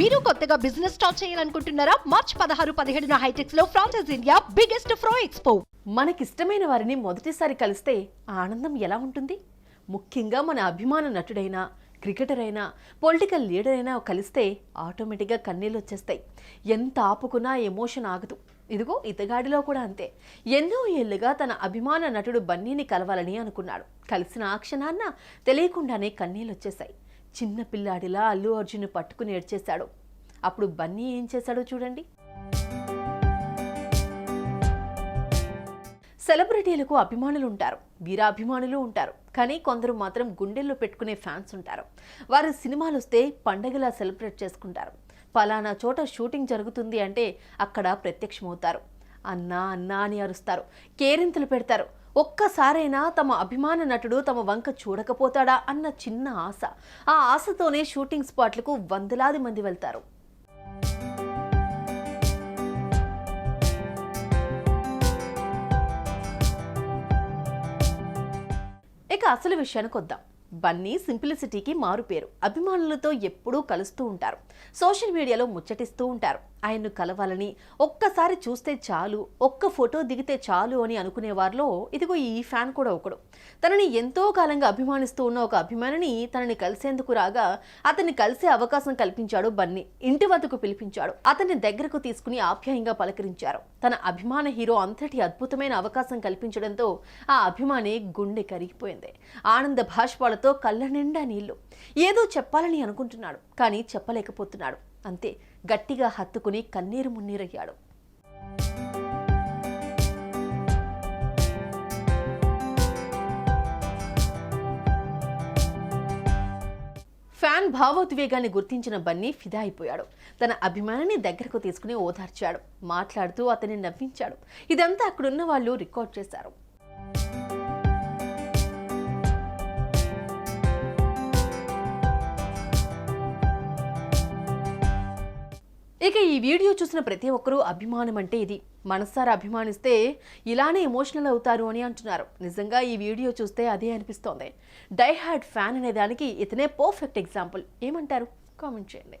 మీరు కొత్తగా business start చేయాలనుకుంటున్నారా? మార్చ్ పదహారు పదిహేడున హైటెక్స్లో ఫ్రాన్సెస్ ఇండియా బిగ్గెస్ట్ ఫ్రో ఎక్స్పో మనకిష్టమైన వారిని మొదటిసారి కలిస్తే ఆనందం ఎలా ఉంటుంది? ముఖ్యంగా మన అభిమాన నటుడైనా క్రికెటర్ అయినా పొలిటికల్ లీడర్ అయినా కలిస్తే ఆటోమేటిక్గా కన్నీళ్ళు వచ్చేస్తాయి. ఎంత ఆపుకున్నా ఎమోషన్ ఆగదు. ఇదిగో ఇతగాడిలో కూడా అంతే. ఎన్నో ఏళ్ళుగా తన అభిమాన నటుడు బన్నీని కలవాలని అనుకున్నాడు. కలిసిన ఆ క్షణాన్న తెలియకుండానే కన్నీళ్ళు వచ్చేశాయి. చిన్న పిల్లాడిలా అల్లు అర్జున్ పట్టుకుని ఏడ్చేశాడు. అప్పుడు బన్నీ ఏం చేశాడో చూడండి. సెలబ్రిటీలకు అభిమానులు ఉంటారు వీరాభిమానులు ఉంటారు కానీ కొందరు మాత్రం గుండెల్లో పెట్టుకునే ఫ్యాన్స్ ఉంటారు. వారు సినిమాలు వస్తే పండగలా సెలబ్రేట్ చేసుకుంటారు. పలానా చోట షూటింగ్ జరుగుతుంది అంటే అక్కడ ప్రత్యక్షమవుతారు. అన్నా అన్నా అని అరుస్తారు. కేరింతలు పెడతారు. ఒక్కసారైనా తమ అభిమాన నటుడు తమ వంక చూడకపోతాడా అన్న చిన్న ఆశ. ఆ ఆశతోనే షూటింగ్ స్పాట్లకు వందలాది మంది వెళ్తారు. ఇక అసలు విషయానికి వద్దాం. బన్నీ సింప్లిసిటీకి మారుపేరు అభిమానులతో ఎప్పుడూ కలుస్తూ ఉంటారు. సోషల్ మీడియాలో ముచ్చటిస్తూ ఉంటారు. ఆయన్ను కలవాలని ఒక్కసారి చూస్తే చాలు ఒక్క ఫోటో దిగితే చాలు అని అనుకునే వారిలో ఇదిగో ఈ ఫ్యాన్ కూడా ఒకడు. తనని ఎంతో కాలంగా అభిమానిస్తూ ఉన్న ఒక అభిమానిని తనని కలిసేందుకు రాగా అతన్ని కలిసే అవకాశం కల్పించాడు బన్నీ. ఇంటి వద్దకు పిలిపించాడు. అతన్ని దగ్గరకు తీసుకుని ఆప్యాయంగా పలకరించారు. తన అభిమాన హీరో అంతటి అద్భుతమైన అవకాశం కల్పించడంతో ఆ అభిమాని గుండె కరిగిపోయింది. ఆనంద భాష్పాలతో కళ్ళ నిండా నీళ్ళు. ఏదో చెప్పాలని అనుకుంటున్నాడు కానీ చెప్పలేకపోతున్నాడు. అంతే. గట్టిగా హత్తుకుని కన్నీరు మున్నీరయ్యాడు. ఫ్యాన్ భావోద్వేగాన్ని గుర్తించిన బన్నీ ఫిదా అయిపోయాడు తన అభిమానిని దగ్గరకు తీసుకుని ఓదార్చాడు. మాట్లాడుతూ అతన్ని నవ్వించాడు. ఇదంతా అక్కడున్న వాళ్ళు రికార్డ్ చేశారు. ఇక ఈ వీడియో చూసిన ప్రతి ఒక్కరూ అభిమానం అంటే ఇది. మనస్సారా అభిమానిస్తే ఇలానే ఎమోషనల్ అవుతారు అని అంటున్నారు. నిజంగా ఈ వీడియో చూస్తే అదే అనిపిస్తోంది. డైహార్డ్ ఫ్యాన్ అనే దానికి ఇతనే పర్ఫెక్ట్ ఎగ్జాంపుల్. ఏమంటారు? కామెంట్ చేయండి.